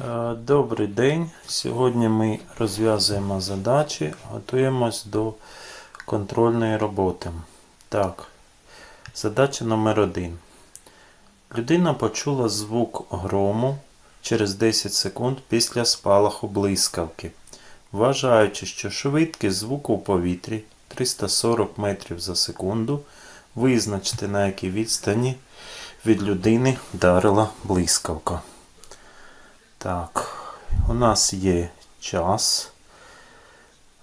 Е, Добрий день. Сьогодні ми розв'язуємо задачі, готуємось до контрольної роботи. Так, задача номер один. Людина почула звук грому через 10 секунд після спалаху блискавки. Вважаючи, що швидкість звуку у повітрі 340 метрів за секунду, визначте на якій відстані від людини вдарила блискавка. Так, у нас є час,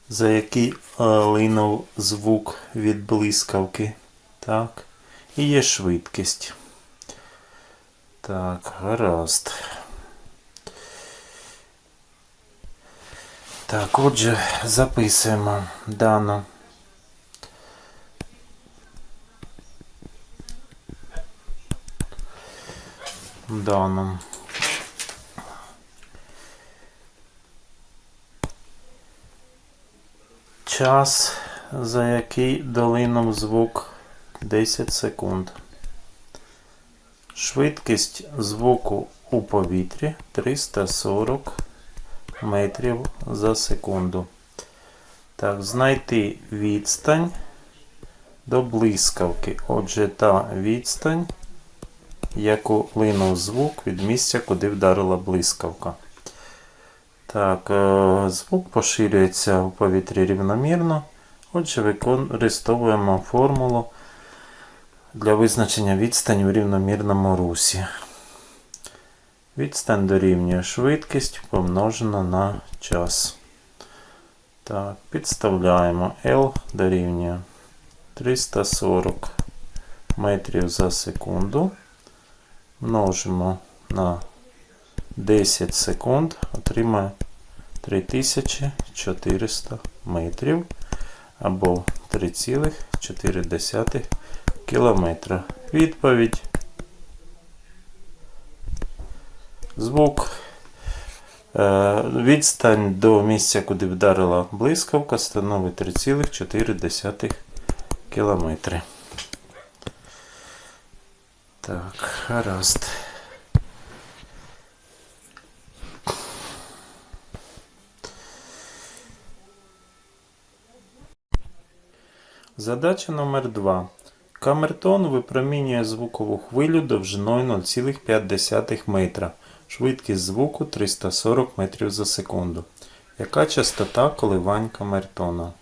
за який е, линув звук від блискавки. Так. І є швидкість. Так, гаразд. Так, отже, записуємо дану. Дану. Час, за який долинув звук 10 секунд. Швидкість звуку у повітрі 340 метрів за секунду. Так, знайти відстань до блискавки. Отже, та відстань, яку линув звук від місця, куди вдарила блискавка. Так, е, звук поширюється у повітрі рівномірно. Отже, використовуємо формулу для визначення відстані в рівномірному русі. Відстань дорівнює швидкість помножена на час. Так, підставляємо L дорівнює 340 метрів за секунду. Множимо на 10 секунд, отримає 3400 метрів або 3,4 кілометра. Відповідь. Звук. Е, Відстань до місця, куди вдарила блискавка, становить 3,4 кілометри. Так, гаразд. Задача номер 2. Камертон випромінює звукову хвилю довжиною 0,5 метра. Швидкість звуку 340 метрів за секунду. Яка частота коливань камертона?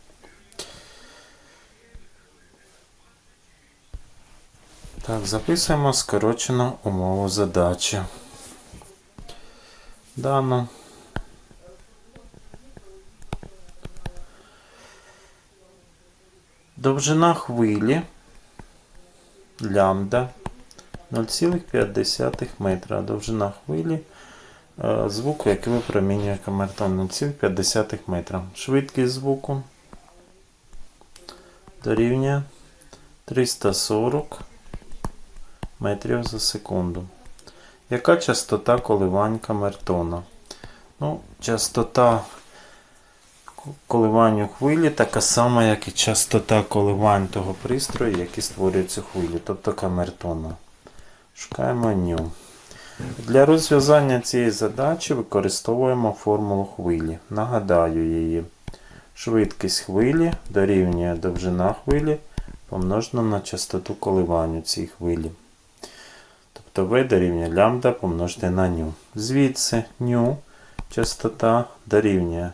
Так, записуємо скорочену умову задачі. Дано. Довжина хвилі лямбда 0,5 метра. Довжина хвилі е, звуку, який випромінює камертон 0,5 метра. Швидкість звуку дорівнює 340 метрів за секунду. Яка частота коливань камертона? Ну, частота коливань у хвилі така сама, як і частота коливань того пристрою, який створює цю хвилю, тобто камертона. Шукаємо ню. Для розв'язання цієї задачі використовуємо формулу хвилі. Нагадаю її. Швидкість хвилі дорівнює довжина хвилі помножена на частоту коливань у цій хвилі. Тобто V дорівнює лямбда помножити на ню. Звідси ню частота дорівнює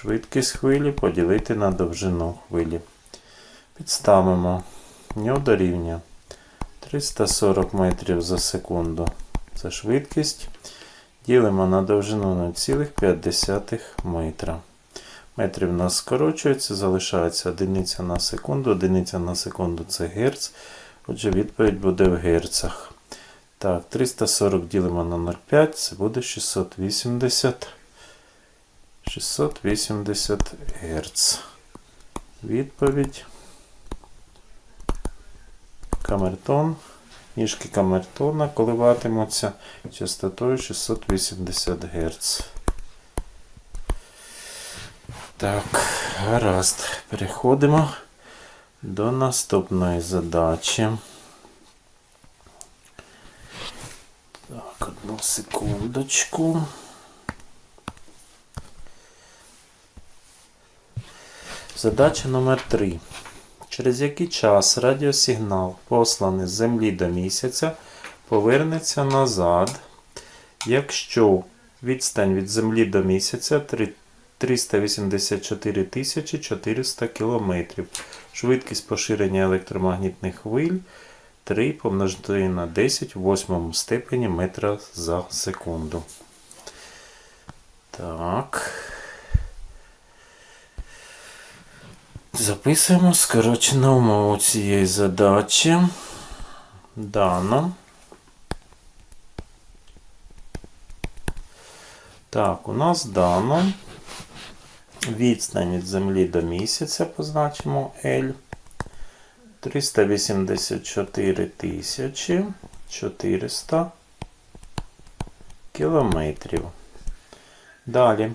швидкість хвилі поділити на довжину хвилі. Підставимо ню дорівнює 340 метрів за секунду. Це швидкість. Ділимо на довжину 0,5 метра. Метрів у нас скорочується, залишається одиниця на секунду. Одиниця на секунду це герц. Отже, відповідь буде в герцах. Так, 340 ділимо на 0,5, це буде 680. 680 Гц. Відповідь. Камертон. Ніжки камертона коливатимуться частотою 680 Гц. Так, гаразд. Переходимо до наступної задачі. Так, одну секундочку. Задача номер 3. Через який час радіосигнал, посланий з Землі до місяця, повернеться назад, якщо відстань від Землі до місяця 384 400 км. Швидкість поширення електромагнітних хвиль 3 помножити на 10 в восьмому степені метра за секунду. Так. Записуємо скорочену умову цієї задачі. Дано. Так, у нас дано відстань від Землі до місяця, позначимо L. 384 тисячі 400 кілометрів. Далі.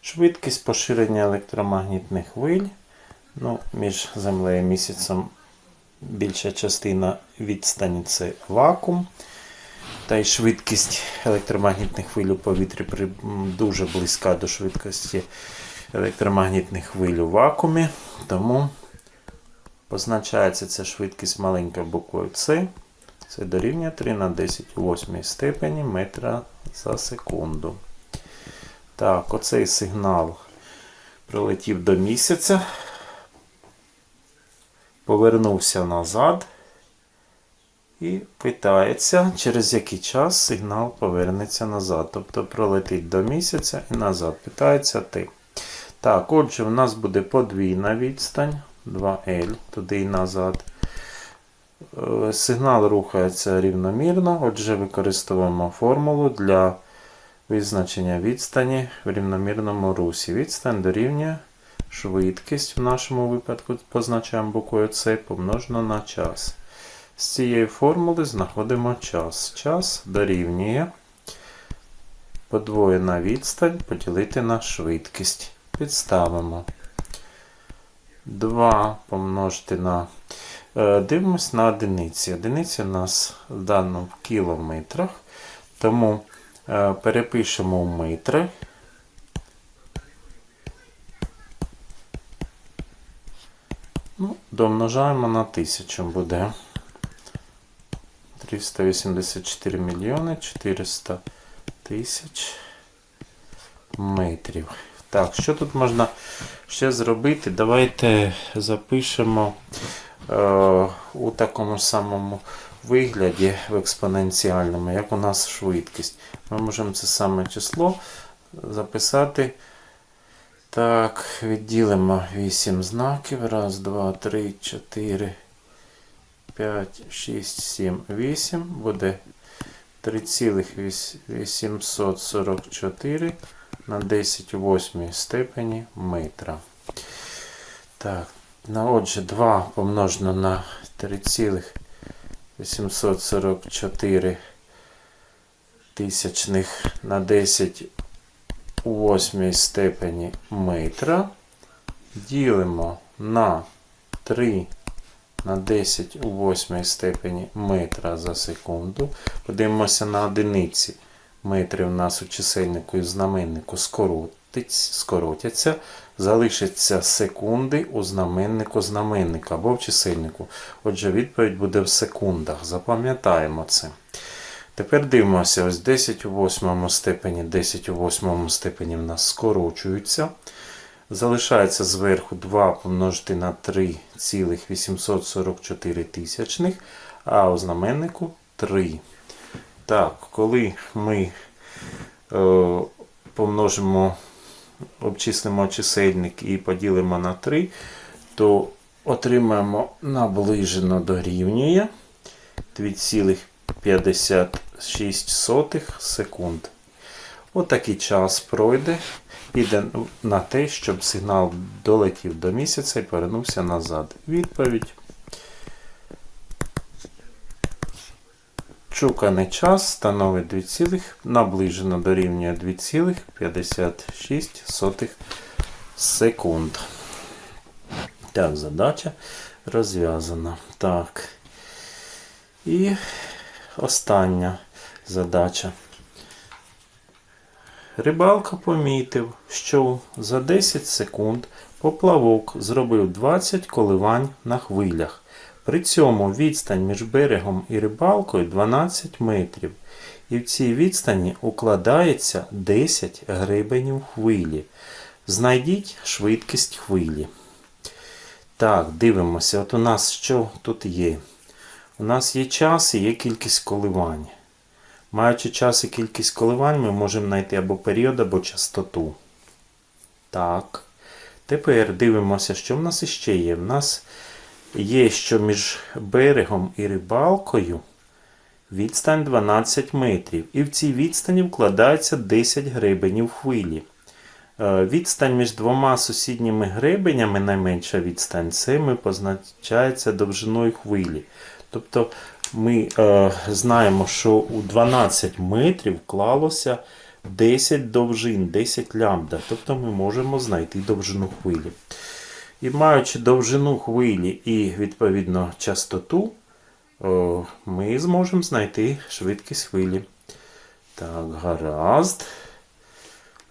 Швидкість поширення електромагнітних хвиль. Ну, між Землею і місяцем більша частина відстані це вакуум. Та й швидкість електромагнітних хвиль у повітрі дуже близька до швидкості електромагнітних хвиль у вакуумі. Тому позначається ця швидкість маленькою буквою С. Це дорівнює 3 на 10 у 8 степені метра за секунду. Так, оцей сигнал прилетів до місяця, повернувся назад і питається, через який час сигнал повернеться назад. Тобто пролетить до місяця і назад. Питається ти. Так, отже, у нас буде подвійна відстань 2L туди і назад. Е, Сигнал рухається рівномірно, отже, використовуємо формулу для визначення відстані в рівномірному русі. Відстань дорівнює швидкість, в нашому випадку позначаємо буквою С помножено на час. З цієї формули знаходимо час. Час дорівнює подвоєна відстань поділити на швидкість. Підставимо. 2 помножити на. Е, Дивимось на одиниці. Одиниці у нас дано в кілометрах. Тому е, перепишемо у метри. Ну, домножаємо на 1000 буде. 384 мільйони 400 тисяч метрів. Так, що тут можна ще зробити? Давайте запишемо е, у такому самому вигляді в експоненціальному, як у нас швидкість. Ми можемо це саме число записати. Так, відділимо 8 знаків. Раз, два, три, чотири, 5, 6, 7, 8. Буде 3,844 на 10 у 8 степені метра. Так, на отже, 2 помножено на 3,844 тисячних на 10 у 8 степені метра. Ділимо на 3 на 10 у 8 степені метра за секунду. Подивимося на одиниці. Метри у нас у чисельнику і знаменнику скоротяться. Залишаться секунди у знаменнику знаменника або в чисельнику. Отже, відповідь буде в секундах. Запам'ятаємо це. Тепер дивимося, ось 10 у 8 степені, 10 у 8 степені в нас скорочуються. Залишається зверху 2 помножити на 3,844 тисячних, а у знаменнику 3. Так, коли ми е, помножимо, обчислимо чисельник і поділимо на 3, то отримаємо наближено дорівнює 2,56 секунд. Отакий час пройде, піде на те, щоб сигнал долетів до місяця і повернувся назад. Відповідь. Шуканий час становить 2, цілих, наближено дорівнює 2,56 секунд. Так, задача розв'язана. Так. І остання задача. Рибалка помітив, що за 10 секунд Поплавок зробив 20 коливань на хвилях. При цьому відстань між берегом і рибалкою 12 метрів. І в цій відстані укладається 10 гребенів хвилі. Знайдіть швидкість хвилі. Так, дивимося. От у нас що тут є? У нас є час і є кількість коливань. Маючи час і кількість коливань, ми можемо знайти або період, або частоту. Так. Тепер дивимося, що в нас іще є. В нас є, що між берегом і рибалкою відстань 12 метрів. І в цій відстані вкладається 10 гребенів хвилі. Е, Відстань між двома сусідніми гребенями, найменша відстань, це ми позначається довжиною хвилі. Тобто ми е, знаємо, що у 12 метрів вклалося 10 довжин, 10 лямбда. Тобто ми можемо знайти довжину хвилі. І маючи довжину хвилі і відповідно частоту, о, ми зможемо знайти швидкість хвилі. Так, гаразд.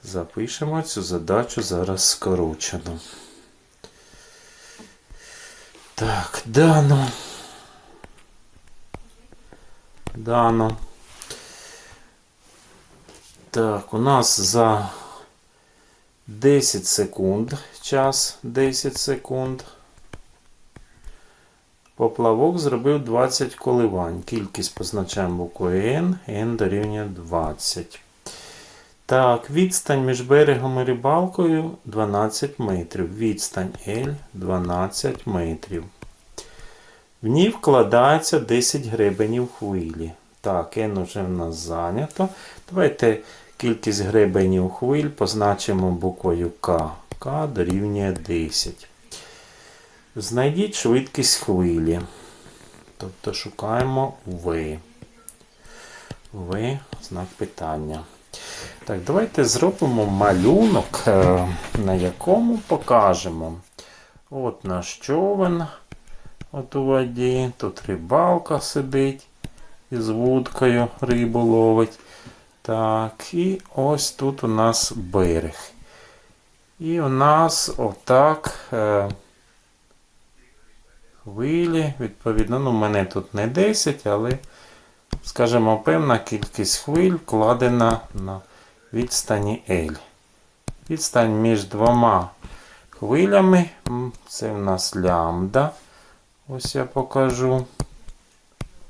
Запишемо цю задачу зараз скорочено. Так, дано. Дано. Так, у нас за 10 секунд. Час 10 секунд. Поплавок зробив 20 коливань. Кількість позначаємо буквою N. N дорівнює 20. Так, відстань між берегом і рибалкою 12 метрів. Відстань L 12 метрів. В ній вкладається 10 гребенів хвилі. Так, N вже в нас зайнято. Давайте кількість гребенів хвиль позначимо буквою К. К дорівнює 10. Знайдіть швидкість хвилі. Тобто шукаємо В. В знак питання. Так, давайте зробимо малюнок, е, на якому покажемо. От наш човен от у воді. Тут рибалка сидить із вудкою рибу ловить. Так, і ось тут у нас берег. І у нас отак е, хвилі, відповідно, ну, мене тут не 10, але, скажімо, певна кількість хвиль вкладена на відстані L. Відстань між двома хвилями. Це в нас лямбда. Ось я покажу.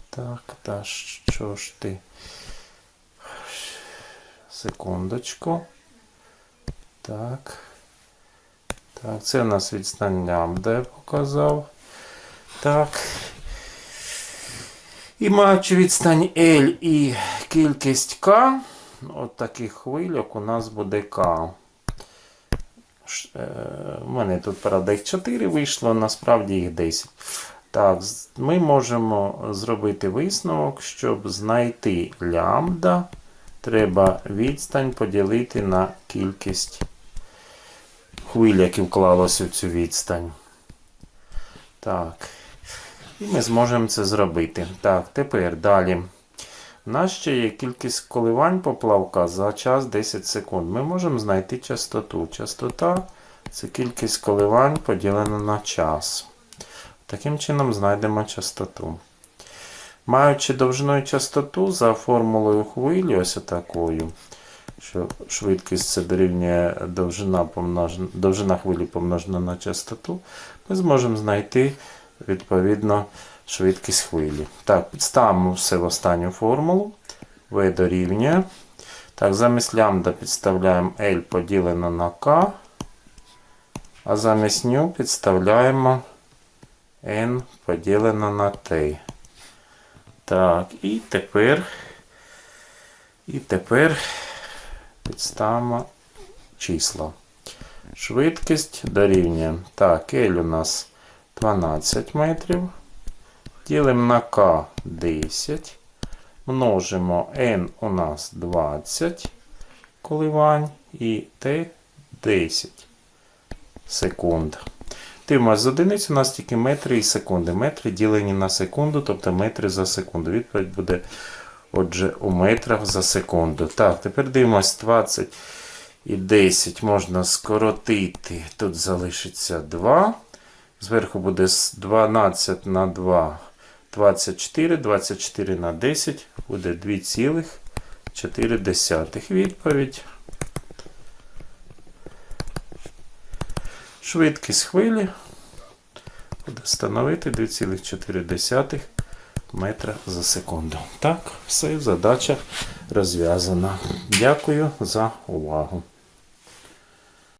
Так, та що ж ти? Секундочку. Так. Так, це у нас відстань лямбда, я показав. Так. І маючи відстань L і кількість K, от таких хвильок у нас буде К. Ш- е, У мене тут, правда, їх 4 вийшло, насправді їх 10. Так, ми можемо зробити висновок, щоб знайти лямбда, треба відстань поділити на кількість хвиль, які вклалося в цю відстань. Так. І ми зможемо це зробити. Так, тепер далі. Нас ще є кількість коливань поплавка за час 10 секунд. Ми можемо знайти частоту. Частота це кількість коливань поділена на час. Таким чином знайдемо частоту. Маючи довжину і частоту за формулою хвилі, ось такою, що швидкість це дорівнює довжина, помножена, довжина хвилі помножена на частоту, ми зможемо знайти відповідно швидкість хвилі. Так, підставимо все в останню формулу. V дорівнює. Так, замість лямбда підставляємо L поділено на K, а замість ню підставляємо N поділено на T. Так, і тепер, і тепер підставимо числа. Швидкість дорівнює. Так, L у нас 12 метрів. Ділимо на К 10. Множимо N у нас 20 коливань і T 10 секунд. Дивимось, з одиниць у нас тільки метри і секунди. Метри ділені на секунду, тобто метри за секунду. Відповідь буде, отже, у метрах за секунду. Так, тепер дивимось 20 і 10 можна скоротити. Тут залишиться 2. Зверху буде 12 на 2. 24, 24 на 10 буде 2,4. Відповідь. Швидкість хвилі буде становити 2,4 метра за секунду. Так, все, задача розв'язана. Дякую за увагу.